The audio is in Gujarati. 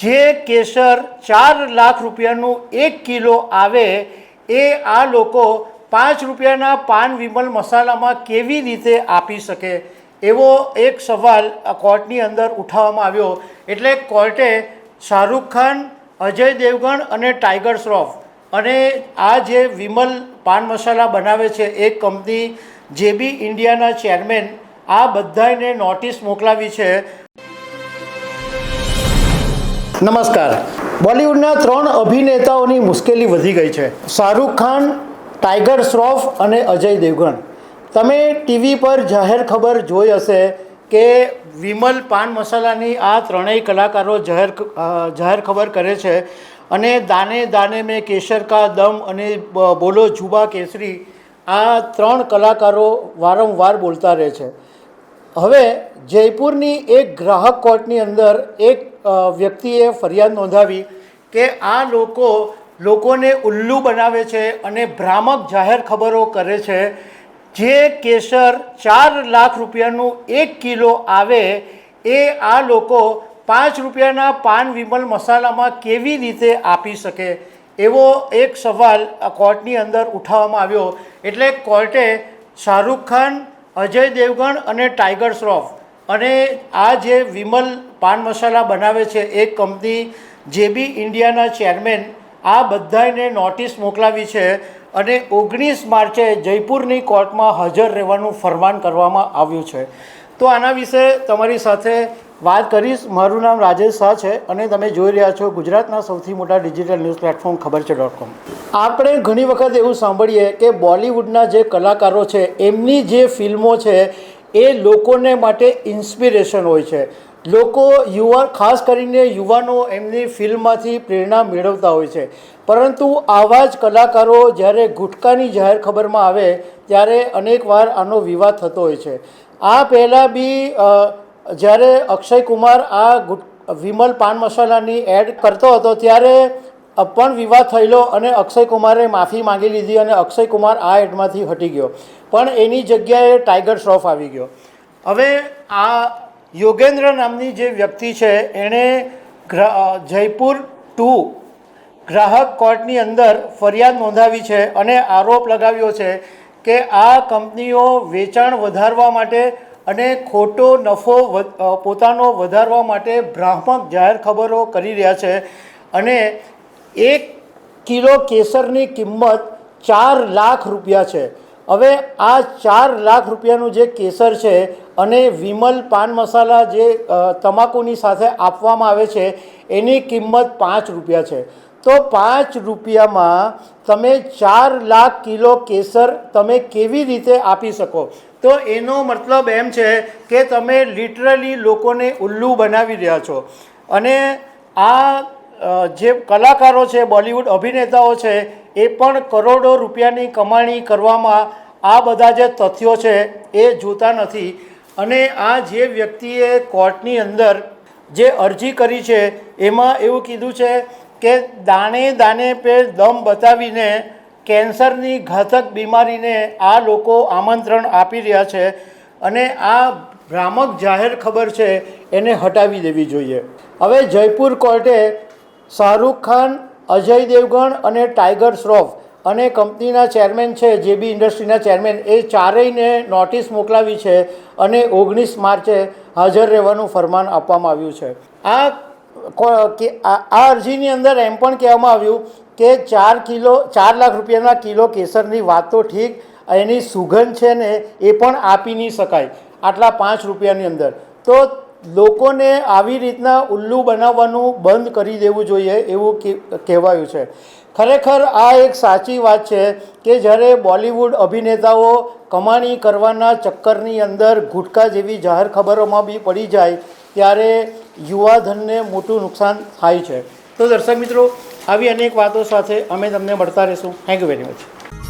જે કેસર ચાર લાખ રૂપિયાનું એક કિલો આવે, એ આ લોકો પાંચ રૂપિયાના પાન વિમલ મસાલામાં કેવી રીતે આપી શકે? એવો એક સવાલ કોર્ટની અંદર ઉઠાવવામાં આવ્યો. એટલે કોર્ટે શાહરૂખ ખાન, અજય દેવગણ અને ટાઈગર શ્રોફ અને આ જે વિમલ પાન મસાલા બનાવે છે, એ કંપની જેબી ઇન્ડિયાના ચેરમેન, આ બધાને નોટિસ મોકલાવી છે. નમસ્કાર. બોલિવૂડના ત્રણ અભિનેતાઓની મુશ્કેલી વધી ગઈ છે. શાહરૂખ ખાન, ટાઈગર શ્રોફ અને અજય દેવગણ. તમે ટીવી પર જાહેર ખબર જોઈ હશે કે વિમલ પાન મસાલાની આ ત્રણેય કલાકારો જાહેર જાહેર ખબર કરે છે અને દાને દાને મેં કેસર કા દમ અને બોલો જુબા કેસરી આ ત્રણ કલાકારો વારંવાર બોલતા રહે છે. હવે જયપુરની એક ગ્રાહક કોર્ટની અંદર એક વ્યક્તિએ ફરિયાદ નોંધાવી કે આ લોકો લોકોને ઉલ્લુ બનાવે છે અને ભ્રામક જાહેર ખબરો કરે છે. જે કેસર ચાર લાખ રૂપિયાનું એક કિલો આવે એ આ લોકો પાંચ રૂપિયાના પાન વિમલ મસાલામાં કેવી રીતે આપી શકે? એવો એક સવાલ કોર્ટની અંદર ઉઠાવવામાં આવ્યો. એટલે કોર્ટે શાહરૂખ ખાન, અજય દેવગણ અને ટાઈગર શ્રોફ અને આ જે વિમલ પાન મસાલા બનાવે છે એ કંપની જેબી ઇન્ડિયાના ચેરમેન આ બધાને નોટિસ મોકલાવી છે અને ઓગણીસ માર્ચે જયપુરની કોર્ટમાં હાજર રહેવાનું ફરમાન કરવામાં આવ્યું છે. તો આના વિશે તમારી સાથે વાત કરીશ. મારું નામ રાજેશ શાહ છે અને તમે જોઈ રહ્યા છો ગુજરાતના સૌથી મોટા ડિજિટલ ન્યૂઝ પ્લેટફોર્મ ખબર છે ડોટ કોમ. આપણે ઘણી વખત એવું સાંભળીએ કે બોલિવૂડના જે કલાકારો છે એમની જે ફિલ્મો છે એ લોકોને માટે ઇન્સ્પિરેશન હોય છે. લોકો યુવા, ખાસ કરીને યુવાનો એમની ફિલ્મમાંથી પ્રેરણા મેળવતા હોય છે. પરંતુ આવા જ કલાકારો જ્યારે ગુટકાની જાહેર ખબરમાં આવે, ત્યારે અનેકવાર આનો વિવાદ થતો હોય છે. આ પહેલાં બી જ્યારે અક્ષય કુમાર આ ગુટ, વિમલ પાન મસાલાની એડ કરતો હતો, ત્યારે પણ વિવાદ થયેલો અને અક્ષય કુમારે માફી માંગી લીધી અને અક્ષય કુમાર આ એડમાંથી હટી ગયો. પણ એની જગ્યાએ ટાઈગર શ્રોફ આવી ગયો. હવે આ યોગેન્દ્ર નામની જે વ્યક્તિ છે, એણે જયપુર ટુ ગ્રાહક કોર્ટની અંદર ફરિયાદ નોંધાવી છે અને આરોપ લગાવ્યો છે કે આ કંપનીઓ વેચાણ વધારવા માટે અને ખોટો નફો પોતાનો વધારવા માટે ભ્રામક જાહેર ખબરો કરી રહ્યા છે અને એક કિલો કેસરની કિંમત ચાર લાખ રૂપિયા છે. હવે આ ચાર લાખ રૂપિયાનું જે કેસર છે અને વિમલ પાન મસાલા જે તમાકુની સાથે આપવામાં આવે છે, એની કિંમત પાંચ રૂપિયા છે. તો પાંચ રૂપિયામાં તમે ચાર લાખ કિલો કેસર તમે કેવી રીતે આપી શકો? તો એનો મતલબ એમ છે કે તમે લિટરલી લોકોને ઉલ્લુ બનાવી રહ્યા છો. અને આ જે કલાકારો છે, બોલિવૂડ અભિનેતાઓ છે, એ પણ કરોડો રૂપિયાની કમાણી કરવામાં આ બધા જે તથ્યો છે, એ જોતા નથી. અને આ જે વ્યક્તિએ કોર્ટની અંદર જે અરજી કરી છે, એમાં એવું કીધું છે કે દાણે દાણે પે દમ બતાવીને કેન્સરની ઘાતક બીમારીને આ લોકો આમંત્રણ આપી રહ્યા છે અને આ ભ્રામક જાહેર ખબર છે, એને હટાવી દેવી જોઈએ. હવે જયપુર કોર્ટે શાહરૂખ ખાન, અજય દેવગણ અને ટાઈગર શ્રોફ અને કંપનીના ચેરમેન છે, જેબી ઇન્ડસ્ટ્રીના ચેરમેન. એ ચારેયને નોટિસ મોકલાવી છે અને ઓગણીસ માર્ચે હાજર રહેવાનું ફરમાન આપવામાં આવ્યું છે. આ આ અરજીની અંદર એમ પણ કહેવામાં આવ્યું કે ચાર કિલો, ચાર લાખ રૂપિયાના કિલો કેસરની વાત તો ઠીક, એની સુગંધ છે ને એ પણ આપી નહીં શકાય આટલા પાંચ રૂપિયાની અંદર. તો લોકોને આવી રીતના ઉલ્લુ બનાવવાનું બંધ કરી દેવું જોઈએ એવું કહેવાયું છે. ખરેખર આ એક સાચી વાત છે કે જ્યારે બોલિવૂડ અભિનેતાઓ કમાણી કરવાના ચક્કરની અંદર ગુટકા જેવી જાહેર ખબરોમાં બી પડી જાય, ત્યારે યુવાધનને મોટું નુકસાન થાય છે. તો દર્શક મિત્રો, આવી અનેક વાતો સાથે અમે તમને મળતા રહીશું. Thank you very much